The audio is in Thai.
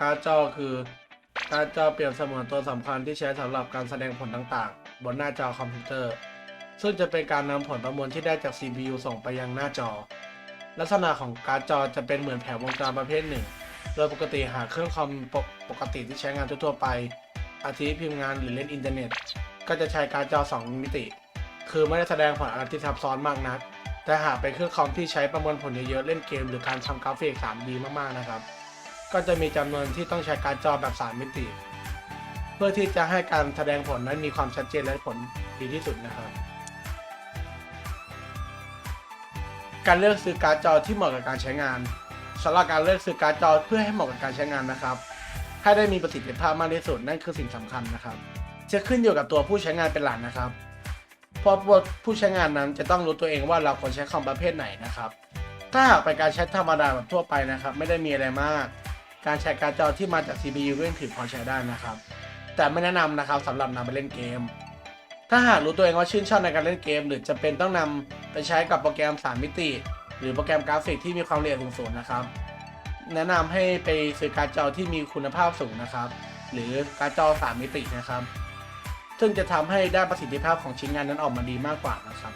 การจอคือการจอเปรียบเสมือนตัวสำคัญที่ใช้สำหรับการแสดงผลต่างๆ บนหน้าจอคอมพิวเตอร์ ซึ่งจะเป็นการนำผลประมวลที่ได้จาก CPU ส่งไปยังหน้าจอ ลักษณะของการ์ดจอจะเป็นเหมือนแผงวงจรประเภทหนึ่ง โดยปกติหากเครื่องคอมปกปกติที่ใช้งานทั่วๆไป อาทิพิมพ์งานหรือเล่นอินเทอร์เน็ต ก็จะใช้การ์ดจอ 2 มิติ คือไม่ได้แสดงผลอะไรที่ซับซ้อนมากนัก แต่หากเป็นเครื่องคอมที่ใช้ประมวลผลเยอะๆเล่นเกม หรือการทำกราฟิก 3D มากๆนะครับ ก็จะมีจำนวนที่ต้องใช้การจอแบบ 3 มิติ เพื่อที่จะให้การแสดงผลนั้นมีความชัดเจนและผลดีที่สุดนะครับ การเลือกซื้อการจอที่เหมาะกับการใช้งานสำหรับการเลือกซื้อการจอเพื่อให้เหมาะกับการใช้งานนะครับ ให้ได้มีประสิทธิภาพมากที่สุดนั่นคือสิ่งสำคัญนะครับ จะขึ้นอยู่กับตัวผู้ใช้งานเป็นหลักนะครับเพราะผู้ใช้งานนั้นจะต้องรู้ตัวเองว่าเราควรใช้คอมประเภทไหนนะครับ ถ้าหากเป็นการใช้ธรรมดาแบบทั่วไปนะครับ ไม่ได้มีอะไรมาก การใช้การ์ดจอที่มาจาก CPU ก็ยังถือพอใช้ได้นะครับ แต่ไม่แนะนำนะครับสำหรับนำไปเล่นเกม ถ้าหากรู้ตัวเองว่าชื่นชอบในการเล่นเกม หรือจะเป็นต้องนำไปใช้กับโปรแกรม 3 มิติ หรือโปรแกรมกราฟิกที่มีความละเอียดสูงๆนะครับ แนะนำให้ไปซื้อการ์ดจอที่มีคุณภาพสูงนะครับ หรือการ์ดจอ 3 มิตินะครับ ซึ่งจะทำให้ได้ประสิทธิภาพของชิ้นงานนั้นออกมาดีมากกว่านะครับ